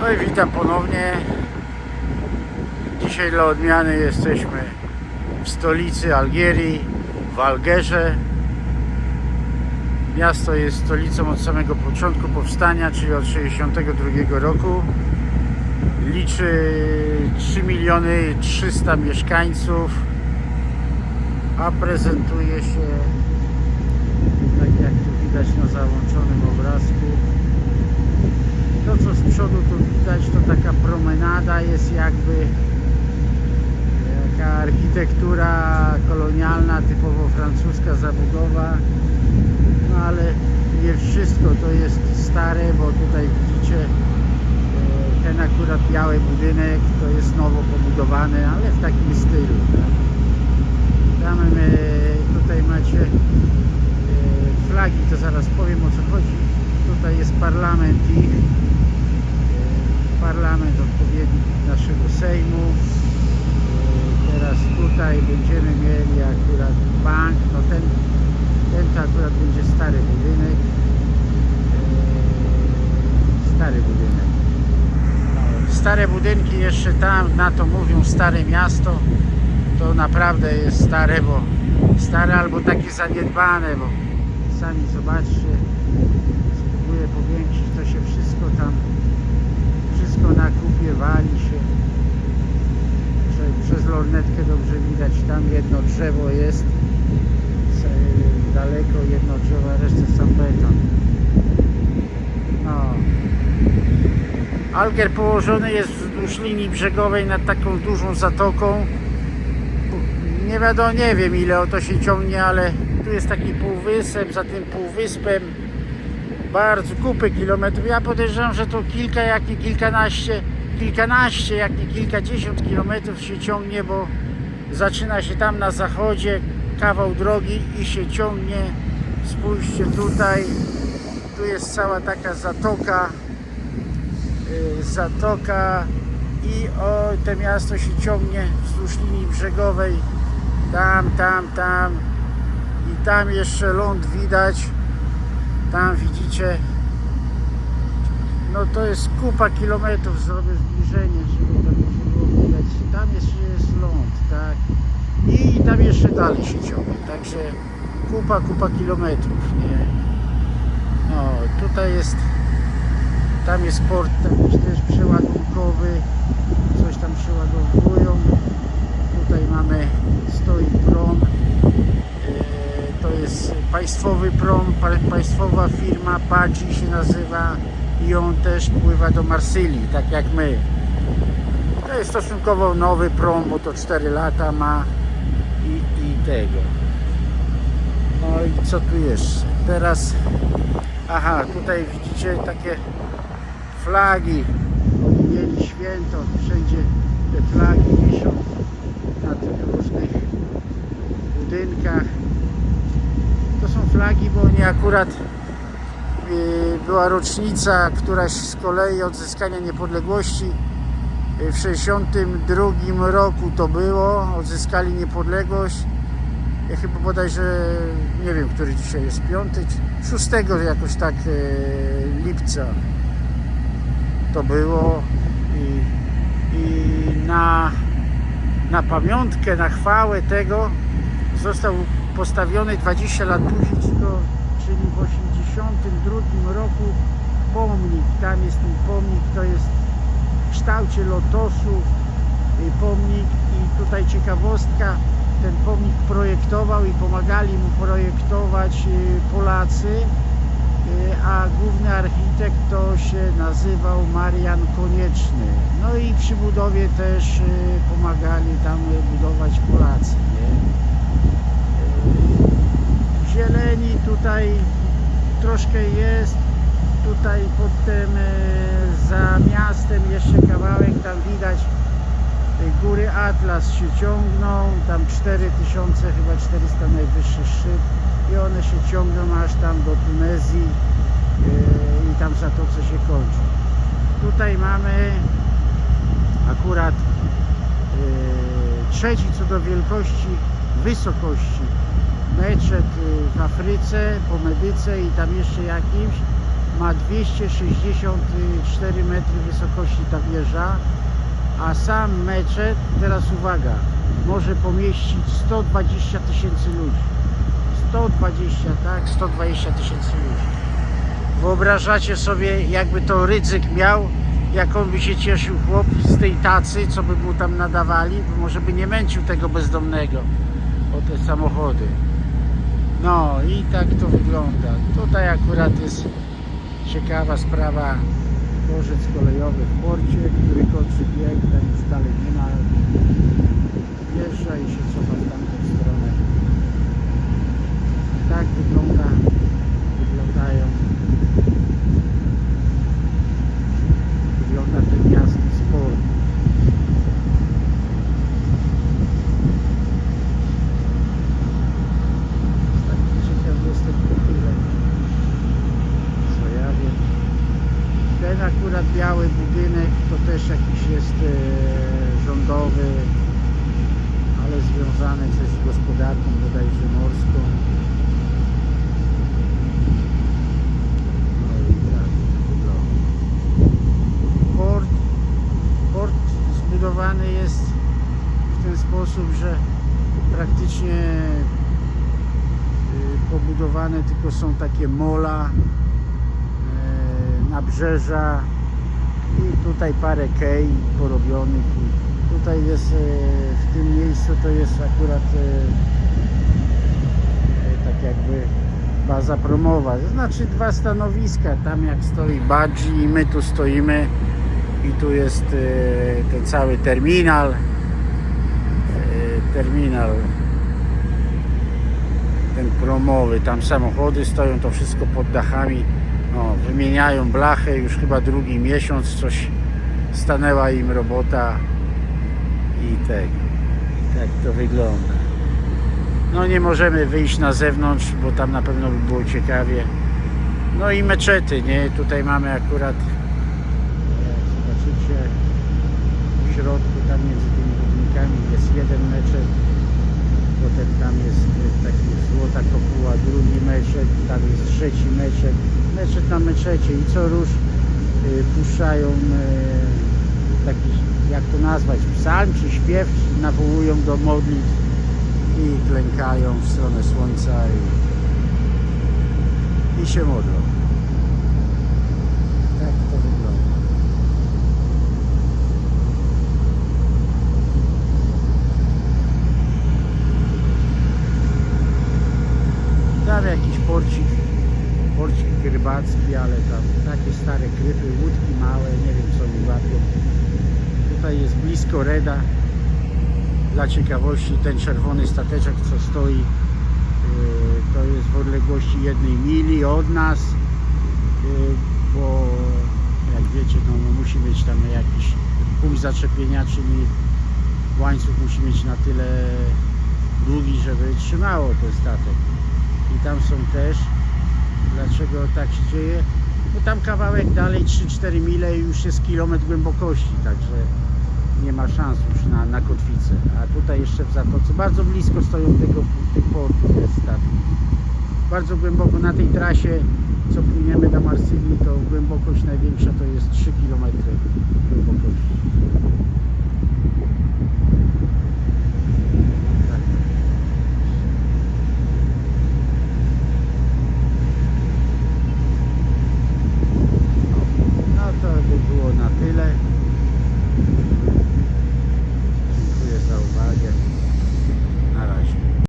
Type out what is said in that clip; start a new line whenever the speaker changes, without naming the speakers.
No i witam ponownie. Dzisiaj dla odmiany jesteśmy w stolicy Algierii, w Algerze. Miasto jest stolicą od samego początku powstania, czyli od 1962 roku. Liczy 3 miliony 300 mieszkańców, a prezentuje się tak jak tu widać na załączonym obrazku. To co z przodu tu widać to taka promenada jest jakby taka architektura kolonialna, typowo francuska zabudowa. No ale nie wszystko to jest stare, bo tutaj widzicie e, ten akurat biały budynek to jest nowo pobudowany, ale w takim stylu. Tak? Tam e, tutaj macie e, flagi, to zaraz powiem o co chodzi. Tutaj jest parlament ich, e, parlament odpowiednik naszego Sejmu. E, Teraz tutaj będziemy mieli akurat bank, no ten, ten to akurat będzie stary budynek. E, Stary budynek. Stare budynki jeszcze tam, na to mówią stare miasto. To naprawdę jest stare, bo stare albo takie zaniedbane, bo sami zobaczcie. Spróbuję powiększyć, to się wszystko tam, wszystko na kupie wali się. Prze- Przez lornetkę dobrze widać, tam jedno drzewo jest daleko, jedno drzewo, a resztę sam beton. No. Alger położony jest wzdłuż linii brzegowej nad taką dużą zatoką. Nie wiadomo, nie wiem ile o to się ciągnie, ale tu jest taki półwysep, za tym półwyspem bardzo kupy kilometrów. Ja podejrzewam, że to kilka, jak nie kilkanaście, kilkanaście, jak nie kilkadziesiąt kilometrów się ciągnie, bo zaczyna się tam na zachodzie kawał drogi i się ciągnie. Spójrzcie tutaj, tu jest cała taka zatoka, y, zatoka i o, te miasto się ciągnie wzdłuż linii brzegowej tam, tam, tam i tam jeszcze ląd widać tam widzicie no to jest kupa kilometrów zrobię zbliżenie, żeby to było widać. Tam jeszcze jest ląd, tak? I tam jeszcze dalej się ciągnie także kupa, kupa kilometrów nie? No tutaj jest tam jest port jakiś też przeładunkowy coś tam przeładowują tutaj mamy stoi prom E, to jest państwowy prom pa- państwowa firma Padzi się nazywa i on też pływa do Marsylii tak jak my. To jest stosunkowo nowy prom bo to 4 lata ma i, i tego. No i co tu jeszcze? Teraz aha tutaj widzicie takie flagi. Mieli święto wszędzie te flagi wiszą na tych różnych budynkach to są flagi, bo oni akurat yy, była rocznica któraś z kolei odzyskania niepodległości. Yy, w 62 roku to było odzyskali niepodległość. Ja chyba bodajże nie wiem, który dzisiaj jest piąty, czy szóstego jakoś tak yy, lipca to było. I, i na, na pamiątkę, na chwałę tego został postawiony 20 lat później, czyli w 82 roku pomnik, tam jest ten pomnik, to jest w kształcie lotosu y, pomnik i tutaj ciekawostka, ten pomnik projektował i pomagali mu projektować y, Polacy, y, a główny architekt to się nazywał Marian Konieczny. No i przy budowie też pomagali tam budować Polacy. Nie? Zieleni tutaj troszkę jest. Tutaj potem y, za miastem jeszcze kawałek tam widać y, góry Atlas się ciągną, tam 4000 chyba 400 najwyższy szczyt i one się ciągną aż tam do Tunezji yy, i tam Zatoce się kończy. Tutaj mamy akurat trzeci co do wielkości, wysokości meczet yy, w Afryce, po Medyce i tam jeszcze jakimś ma 264 metry wysokości ta wieża, a sam meczet, teraz uwaga, może pomieścić 120 tysięcy ludzi. 120, tak? 120 tysięcy ludzi. Wyobrażacie sobie, jakby to ryzyk miał, jak on by się cieszył chłop z tej tacy, co by mu tam nadawali, może by nie męczył tego bezdomnego o te samochody. No i tak to wygląda. Tutaj akurat jest ciekawa sprawa. Dworzec kolejowy w porcie, który kończy bieg, tam już dalej nie ma. Wjeżdża i się cofa w tamtą stronę. Tak wygląda, wyglądają wygląda ten miasto sport. Z takich ciekawostek to tyle, co ja wiem. Akurat biały budynek to też jakiś jest e, rządowy, ale związany coś z gospodarką bodajże morską. No i tak wygląda. Port, port zbudowany jest w ten sposób, że praktycznie y, pobudowane tylko są takie mola, nabrzeża i tutaj parę kej porobionych i tutaj jest e, w tym miejscu to jest akurat e, e, tak jakby baza promowa, znaczy dwa stanowiska, tam jak stoi Badzi i my tu stoimy i tu jest ten cały terminal, terminal ten promowy, tam samochody stoją, to wszystko pod dachami, no, wymieniają blachę, już chyba drugi miesiąc coś stanęła im robota i tego, tak to wygląda. No nie możemy wyjść na zewnątrz, bo tam na pewno by było ciekawie. No i meczety, nie? Tutaj mamy akurat, jak zobaczycie, w środku, tam między tymi budynkami jest jeden meczet, potem tam jest e, taki złota kopuła, drugi meczet, tam jest trzeci meczet, meczet na meczecie i co róż y, puszczają y, taki, jak to nazwać, psalm czy śpiew, nawołują do modlitw i klękają w stronę słońca i, i się modlą. Tak to wygląda. Tam jakiś porcik, porcik rybacki, ale tam takie stare krypy, łódki małe, nie wiem co oni łapią. Tutaj jest blisko Reda. Dla ciekawości ten czerwony stateczek co stoi yy, to jest w odległości jednej mili od nas, yy, bo jak wiecie no, no musi mieć tam jakiś punkt zaczepienia, czyli łańcuch musi mieć na tyle długi, żeby trzymało ten statek. I tam są też. Dlaczego tak się dzieje? Bo tam kawałek dalej 3-4 mile i już jest kilometr głębokości, także nie ma szans już na, na kotwicę. A tutaj jeszcze w zatoce, bardzo blisko stoją tego, tych portów statki. Bardzo głęboko na tej trasie, co płyniemy do Marsylii, to głębokość największa to jest 3 km głębokości.